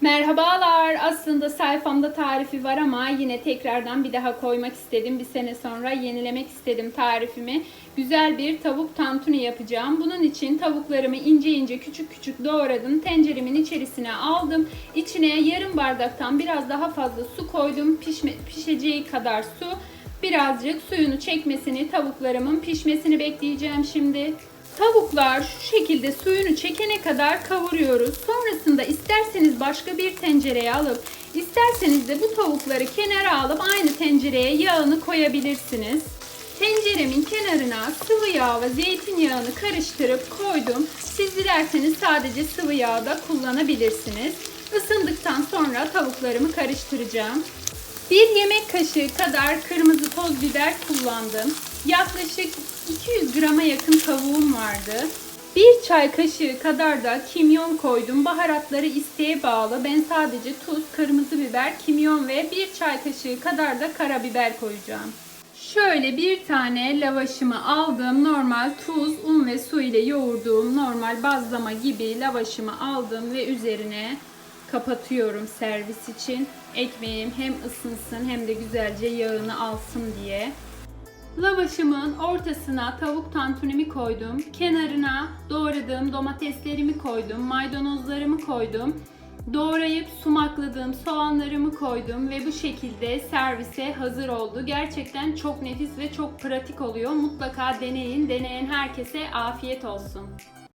Merhabalar. Aslında sayfamda tarifi var ama yine tekrardan bir daha koymak istedim. Bir sene sonra yenilemek istedim tarifimi. Güzel bir tavuk tantuni yapacağım. Bunun için tavuklarımı ince ince küçük küçük doğradım. Tenceremin içerisine aldım. İçine yarım bardaktan biraz daha fazla su koydum. Pişme, pişeceği kadar su. Birazcık suyunu çekmesini, tavuklarımın pişmesini bekleyeceğim şimdi. Tavuklar şu şekilde suyunu çekene kadar kavuruyoruz. Sonrasında isterseniz başka bir tencereye alıp isterseniz de bu tavukları kenara alıp aynı tencereye yağını koyabilirsiniz. Tenceremin kenarına sıvı yağ ve zeytinyağını karıştırıp koydum. Siz dilerseniz sadece sıvı yağ da kullanabilirsiniz. Isındıktan sonra tavuklarımı karıştıracağım. Bir yemek kaşığı kadar kırmızı toz biber kullandım. Yaklaşık 200 grama yakın tavuğum vardı. Bir çay kaşığı kadar da kimyon koydum. Baharatları isteğe bağlı. Ben sadece tuz, kırmızı biber, kimyon ve bir çay kaşığı kadar da karabiber koyacağım. Şöyle bir tane lavaşımı aldım. Normal tuz, un ve su ile yoğurduğum normal bazlama gibi lavaşımı aldım ve üzerine kapatıyorum servis için. Ekmeğim hem ısınsın hem de güzelce yağını alsın diye. Lavaşımın ortasına tavuk tantunimi koydum. Kenarına doğradığım domateslerimi koydum. Maydanozlarımı koydum. Doğrayıp sumakladığım soğanlarımı koydum ve bu şekilde servise hazır oldu. Gerçekten çok nefis ve çok pratik oluyor. Mutlaka deneyin. Deneyen herkese afiyet olsun.